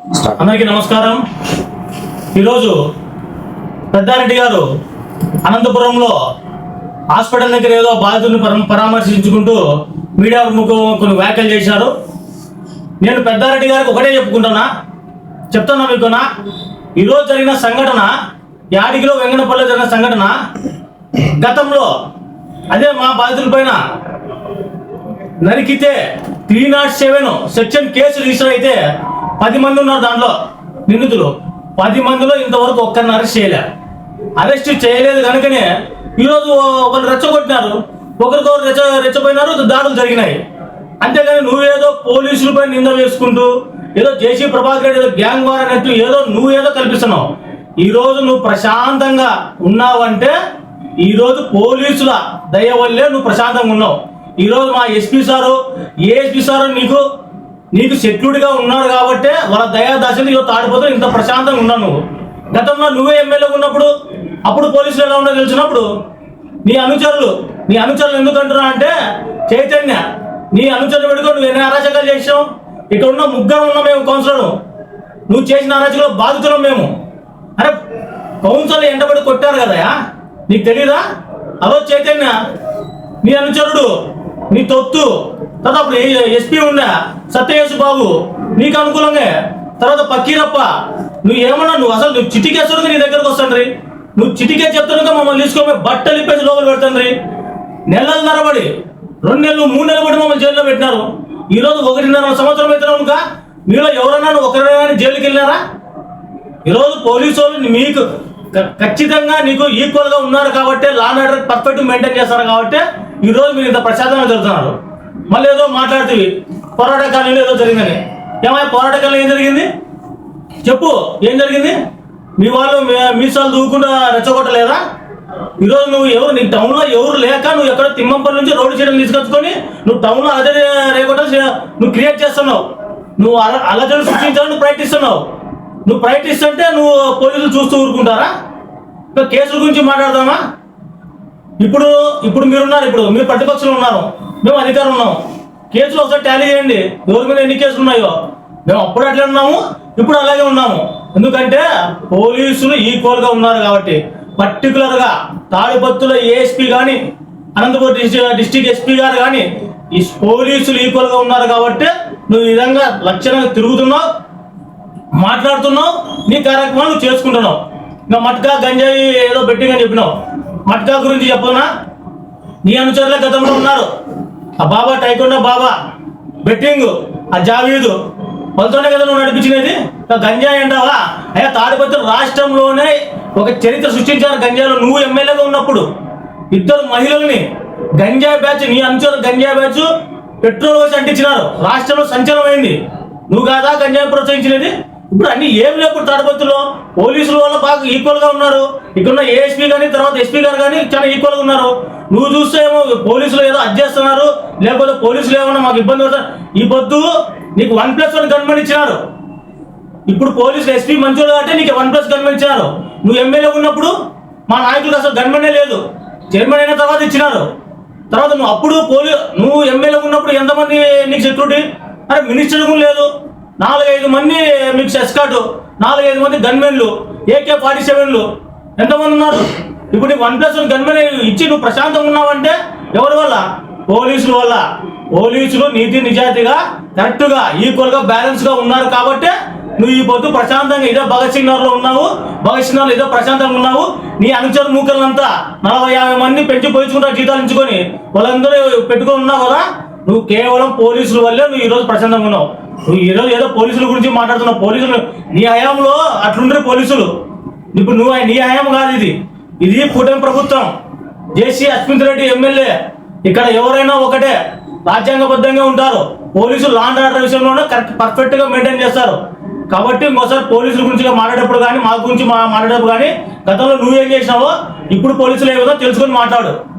అందరికీ నమస్కారం. ఈరోజు పెద్దారెడ్డి గారు అనంతపురంలో హాస్పిటల్ దగ్గర ఏదో బాధితుడిని పరామర్శించుకుంటూ మీడియా ప్రముఖం కొన్ని వ్యాఖ్యలు చేశారు. నేను పెద్దారెడ్డి గారికి ఒకటే చెప్పుకుంటున్నా. చెప్తున్నా మీకునా ఈరోజు జరిగిన సంఘటన యాడిగిలో వెంగనపల్లిలో జరిగిన సంఘటన గతంలో అదే మా బాధితుల పైన నరికితే three not seven section case register అయితే పది మంది ఉన్నారు దాంట్లో నిందితులు. పది మందిలో ఇంతవరకు ఒక్కరిని అరెస్ట్ చేయలే. అరెస్ట్ చేయలేదు కనుకనే ఈరోజు వాళ్ళు రెచ్చగొట్టినారు. ఒకరికొకరు రెచ్చ రెచ్చపోయినారు దాడులు జరిగినాయి. అంతేగాని నువ్వేదో పోలీసులపై నింద వేసుకుంటూ ఏదో జేసీ ప్రభాకర్ రెడ్డి ఏదో గ్యాంగ్ వార్ అన్నట్టు ఏదో నువ్వేదో కల్పిస్తున్నావు. ఈరోజు నువ్వు ప్రశాంతంగా ఉన్నావంటే ఈరోజు పోలీసుల దయ వల్లే నువ్వు ప్రశాంతంగా ఉన్నావు. ఈరోజు మా ఎస్పీ సారు ఏ ఎస్పీ సారు నీకు నీకు సెక్యూరిటీగా ఉన్నారు కాబట్టే వాళ్ళ దయా దశలు తాడిపోతే ఇంత ప్రశాంతంగా ఉన్నావు నువ్వు. గతంలో నువ్వే ఎమ్మెల్యేగా ఉన్నప్పుడు అప్పుడు పోలీసులు ఎలా ఉండో తెలిసినప్పుడు నీ అనుచరులు నీ అనుచరులు ఎందుకు అంటున్నా అంటే చైతన్య నీ అనుచరులు పెట్టుకో నువ్వు ఎన్ని అరాచకాలు చేసావు ఇక్కడ ఉన్న ముగ్గురు ఉన్నాం మేము కౌన్సిలర్ నువ్వు చేసిన అరాచకాలు బాధితులం మేము. అరే కౌన్సిలర్ ఎండబడి కొట్టారు కదయా నీకు తెలీదా? అదో చైతన్య నీ అనుచరుడు నీ తొత్తు తర్వాత అప్పుడు ఎస్పీ ఉండే? సత్యయేసు బాబు నీకు అనుకూలంగా? తర్వాత పక్కీరప్ప నువ్వు ఏమన్నా నువ్వు అసలు నువ్వు చిటికేసుడు నీ దగ్గరకు వస్తాండ్రి? నువ్వు చిటికే చెప్తున్నాక మమ్మల్ని తీసుకోమే బట్టలు ఇప్పేసి లోపల పెడతాండ్రి? నెలల నరబడి రెండు నెలలు మూడు నెలలు పడి మమ్మల్ని జైల్లో పెట్టినారు. ఈ రోజు ఒకటిన్నర సంవత్సరం అయితే ఇంకా మీలో ఎవరన్నా ఒకరైనా జైలుకి వెళ్ళారా ఈరోజు పోలీసు వాళ్ళు మీకు ఖచ్చితంగా నీకు ఈక్వల్గా ఉన్నారు కాబట్టి law and order perfect maintain చేస్తారు కాబట్టి ఈరోజు మీరు ఇంత ప్రశాంతంగా జరుగుతున్నారు. మళ్ళీ ఏదో మాట్లాడుతుంది పోరాట కాలంలో ఏదో జరిగిందని. ఏమైనా పోరాట కాలంలో ఏం జరిగింది? చెప్పు ఏం జరిగింది? మీ వాళ్ళు మీసాలు దూకుండా రెచ్చగొట్టలేదా? ఈరోజు నువ్వు ఎవరు నీ టౌన్లో ఎవరు లేక నువ్వు ఎక్కడ తిమ్మంపల్లి నుంచి రోడ్డు చేయడం తీసుకొచ్చుకొని నువ్వు టౌన్లో అదే రేగొట్ట నువ్వు క్రియేట్ చేస్తున్నావు. నువ్వు అల- అలజడి సృష్టించాలని నువ్వు ప్రయత్నిస్తున్నావు. నువ్వు ప్రయత్నిస్తుంటే నువ్వు పోలీసులు చూస్తూ ఊరుకుంటారా? ఇంకా కేసుల గురించి మాట్లాడదామా? ఇప్పుడు ఇప్పుడు మీరున్నారు ఇప్పుడు. మీరు ప్రతిపక్షంలో ఉన్నారు. మేము అధికారం ఉన్నాం. కేసులు ఒకసారి టాలీ చేయండి. ఎవరి మీద ఎన్ని కేసులు ఉన్నాయో. మేము అప్పుడు అట్లా ఉన్నాము ఇప్పుడు అలాగే ఉన్నాము. ఎందుకంటే పోలీసులు ఈక్వల్గా ఉన్నారు కాబట్టి. పర్టికులర్గా తాడిపత్తుల ఏఎస్పీ కానీ అనంతపురం డిస్ట్రిక్ట్ డిస్ట్రిక్ట్ ఎస్పీ గారు కానీ ఈ పోలీసులు ఈక్వల్గా ఉన్నారు కాబట్టి నువ్వు ఈ విధంగా లక్షణంగా తిరుగుతున్నావు మాట్లాడుతున్నావు నీ కార్యక్రమాలు చేసుకుంటున్నావు. ఇంకా మట్కా గంజాయి ఏదో బెట్టింగ్ అని చెప్పినావు. మట్కా గురించి చెప్పనా? నీ అనుచరులే గతంలో ఉన్నారు. ఆ బాబా టైకొండ బాబా బెట్టింగ్ ఆ జావీదు వాళ్ళతోనే కదా నువ్వు నడిపించినది? గంజాయి అంటావా? అయ్యా తాడిపత్రి రాష్ట్రంలోనే ఒక చరిత్ర సృష్టించారు గంజాయిలో. నువ్వు ఎమ్మెల్యేగా ఉన్నప్పుడు ఇద్దరు మహిళల్ని గంజాయి బ్యాచ్ నీ అంచుల గంజాయి బ్యాచ్ పెట్రోల్ వచ్చి అంటించినారు. రాష్ట్రంలో సంచలనమైంది. నువ్వు కాదా గంజాయి ప్రోత్సహించినది? ఇప్పుడు అన్ని ఏం లేవు తాడపత్రులో పోలీసుల వల్ల బాగా ఈక్వల్గా ఉన్నారు. ఇక్కడ ఏఎస్పీ కానీ తర్వాత ఎస్పీ గారు కానీ చాలా ఈక్వల్గా ఉన్నారు. నువ్వు చూస్తే ఏమో పోలీసులు ఏదో అది చేస్తున్నారు. లేకపోతే పోలీసులు ఏమన్నా మాకు ఇబ్బంది పడతారు. ఈ పొద్దు నీకు వన్ ప్లస్ వన్ గన్మెన్ ఇచ్చినారు. ఇప్పుడు పోలీసులు ఎస్పీ మంచోడు కాబట్టి నీకు వన్ ప్లస్ గన్మెన్ ఇచ్చినారు. నువ్వు ఎమ్మెల్యే ఉన్నప్పుడు మా నాయకులకు అసలు గన్మెనే లేదు. చైర్మన్ అయిన తర్వాత ఇచ్చినారు. తర్వాత నువ్వు అప్పుడు పోలీ నువ్వు ఎమ్మెల్యే ఉన్నప్పుడు ఎంతమంది నీకు సెక్యూరిటీ అరే మినిస్టర్ కూడా లేదు. నాలుగైదు మంది మీకు ఎస్కాట్ నాలుగైదు మంది గన్మెన్లు ఏకే ఫార్టీ సెవెన్లు ఎంతమంది ఉన్నారు? ఇప్పుడు నీకు వన్ ప్లస్ వన్ గన్మెన్ ఇచ్చి నువ్వు ప్రశాంతంగా ఉన్నావంటే ఎవరి వల్ల? పోలీసుల వల్ల. పోలీసులు నీతి నిజాయితీగా కరెక్ట్గా ఈక్వల్గా బ్యాలెన్స్గా ఉన్నారు కాబట్టి నువ్వు ఈ పొద్దు ప్రశాంతంగా ఇదే భగత్ సింగ్ నగర్లో ఉన్నావు భగత్ సింగ్ నగర్లో ఏదో ప్రశాంతంగా ఉన్నావు నీ అనుచర మూకలంతా నలభై యాభై మంది పెంచి పోయించుకుంటారు జీతాలు ఇచ్చుకొని వాళ్ళందరూ పెట్టుకొని ఉన్నావు కదా నువ్వు కేవలం పోలీసుల వల్లే నువ్వు ఈ రోజు ప్రశాంతంగా ఉన్నావు. నువ్వు ఈ ఏదో పోలీసుల గురించి మాట్లాడుతున్నావు. పోలీసులు నీ హయాంలో అట్లుండ్రి పోలీసులు. ఇప్పుడు నువ్వు నీ హయాం కాదు ఇది. ఇది కూటమి ప్రభుత్వం. JC Ashwith Reddy MLA. ఇక్కడ ఎవరైనా ఒకటే రాజ్యాంగబద్ధంగా ఉంటారు. పోలీసులు లాండ్ ఆర్డర్ విషయంలోనే కరెక్ట్ పర్ఫెక్ట్గా మెయింటైన్ చేస్తారు. కాబట్టి ఇంకోసారి పోలీసుల గురించి మాట్లాడేటప్పుడు కానీ మా గురించి మా- మాట్లాడేటప్పుడు కానీ గతంలో నువ్వేం చేసినావో ఇప్పుడు పోలీసులు ఏమో తెలుసుకొని మాట్లాడు.